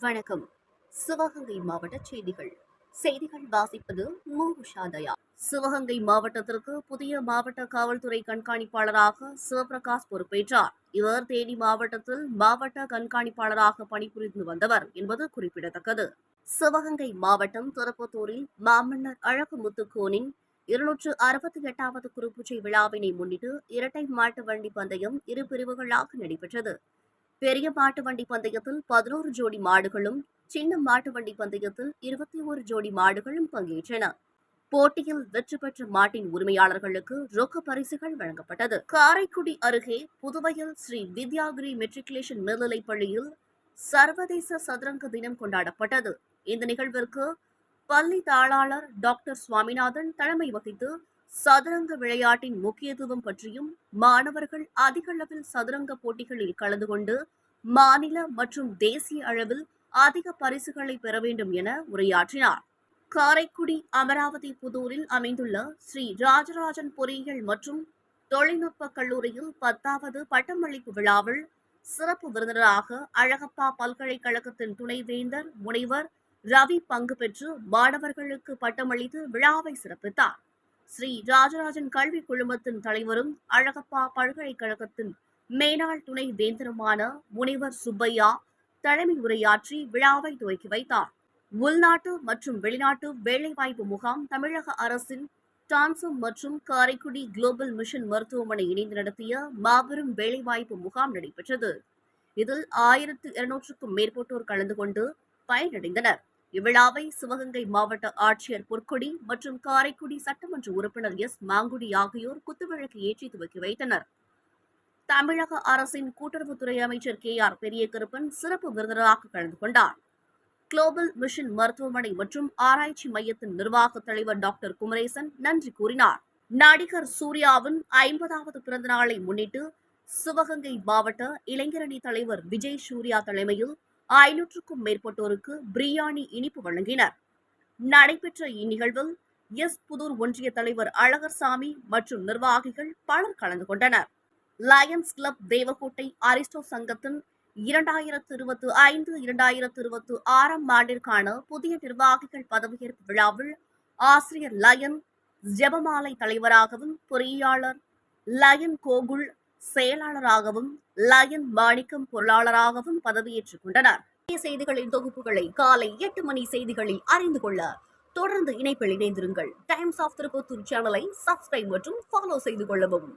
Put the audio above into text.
வணக்கம். சிவகங்கை மாவட்ட செய்திகள். செய்திகள் வாசிப்பது மு. உஷாதயா. சிவகங்கை மாவட்டத்திற்கு புதிய மாவட்ட காவல்துறை கண்காணிப்பாளராக சிவபிரகாஷ் பொறுப்பேற்றார். இவர் தேனி மாவட்டத்தில் மாவட்ட கண்காணிப்பாளராக பணிபுரிந்து வந்தவர் என்பது குறிப்பிடத்தக்கது. சிவகங்கை மாவட்டம் திருப்பத்தூரில் மாமன்னர் அழகு முத்துக்கோனின் இருநூற்று அறுபத்தி எட்டாவது குருபூஜை விழாவினை முன்னிட்டு இரட்டை மாட்டு வண்டி பந்தயம் இரு பிரிவுகளாக நடைபெற்றது. பெரிய மாட்டு வண்டி பந்தயத்தில் பதினோரு ஜோடி மாடுகளும் சின்ன மாட்டு வண்டி பந்தயத்தில் இருபத்தி ஒரு ஜோடி மாடுகளும் பங்கேற்றன. போட்டியில் வெற்றி பெற்ற மாட்டின் உரிமையாளர்களுக்கு ரொக்க பரிசுகள் வழங்கப்பட்டது. காரைக்குடி அருகே புதுவையில் ஸ்ரீ வித்யாகிரி மெட்ரிகுலேஷன் மேல்நிலைப் பள்ளியில் சர்வதேச சதுரங்க தினம் கொண்டாடப்பட்டது. இந்த நிகழ்விற்கு பள்ளி தாளாளர் டாக்டர் சுவாமிநாதன் தலைமை வகித்து சதுரங்க விளையாட்டின் முக்கியத்துவம் பற்றியும் மாணவர்கள் அதிக அளவில் சதுரங்க போட்டிகளில் கலந்து கொண்டு மாநில மற்றும் தேசிய அளவில் அதிக பரிசுகளை பெற வேண்டும் என உரையாற்றினார். காரைக்குடி அமராவதி புதூரில் அமைந்துள்ள ஸ்ரீ ராஜராஜன் பொறியியல் மற்றும் தொழில்நுட்ப கல்லூரியில் பத்தாவது பட்டமளிப்பு விழாவில் சிறப்பு விருந்தினராக அழகப்பா பல்கலைக்கழகத்தின் துணைவேந்தர் முனைவர் ரவி பங்கு பெற்று மாணவர்களுக்கு பட்டமளித்து விழாவை சிறப்பித்தார். ஸ்ரீ ராஜராஜன் கல்வி குழுமத்தின் தலைவரும் அழகப்பா பல்கலைக்கழகத்தின் மேனாள் துணை வேந்தருமான முனைவர் சுப்பையா தலைமை உரையாற்றி விழாவை துவக்கி வைத்தார். உள்நாட்டு மற்றும் வெளிநாட்டு வேலைவாய்ப்பு முகாம் தமிழக அரசின் டான்சம் மற்றும் காரைக்குடி குளோபல் மிஷன் மருத்துவமனை இணைந்து நடத்திய மாபெரும் வேலைவாய்ப்பு முகாம் நடைபெற்றது. இதில் ஆயிரத்து இருநூற்றுக்கும் மேற்பட்டோர் கலந்து கொண்டு பயனடைந்தனர். இவ்விழாவை சிவகங்கை மாவட்ட ஆட்சியர் பொற்கொடி மற்றும் காரைக்குடி சட்டமன்ற உறுப்பினர் எஸ் மாங்குடி ஆகியோர் குத்துவிளக்கு ஏற்றி துவக்கி வைத்தனர். தமிழக அரசின் கூட்டுறவுத்துறை அமைச்சர் கே ஆர் பெரியகருப்பன் சிறப்பு விருந்தினராக கலந்து கொண்டார். குளோபல் மிஷன் மருத்துவமனை மற்றும் ஆராய்ச்சி மையத்தின் நிர்வாக தலைவர் டாக்டர் குமரேசன் நன்றி கூறினார். நடிகர் சூர்யாவின் ஐம்பதாவது பிறந்த நாளை முன்னிட்டு சிவகங்கை மாவட்ட இளைஞரணி தலைவர் விஜய் சூர்யா தலைமையில் ஐநூற்றுக்கும் மேற்பட்டோருக்கு பிரியாணி இனிப்பு வழங்கினர். நடைபெற்ற இந்நிகழ்வில் எஸ். புதூர் ஒன்றிய தலைவர் அழகர்சாமி மற்றும் நிர்வாகிகள் பலர் கலந்து கொண்டனர். லயன்ஸ் கிளப் தேவக்கோட்டை அரிஸ்டோ சங்கத்தின் இரண்டாயிரத்து இருபத்தி ஐந்து இரண்டாயிரத்து இருபத்தி ஆறாம் ஆண்டிற்கான புதிய நிர்வாகிகள் பதவியேற்பு விழாவில் ஆசிரியர் லயன் ஜெபமாலை தலைவராகவும் பொறியாளர் லயன் கோகுல் செயலாளராகவும் லயன் மாணிக்கம் பொருளாளராகவும் பதவியேற்றுக் கொண்டனர். புதிய செய்திகளின் தொகுப்புகளை காலை எட்டு மணி செய்திகளில் அறிந்து கொள்ள தொடர்ந்து இணைப்பில் இணைந்திருங்கள். டைம்ஸ் ஆஃப் திருப்பத்தூர் சேனலை சப்ஸ்கிரைப் மற்றும் ஃபாலோ செய்து கொள்ளவும்.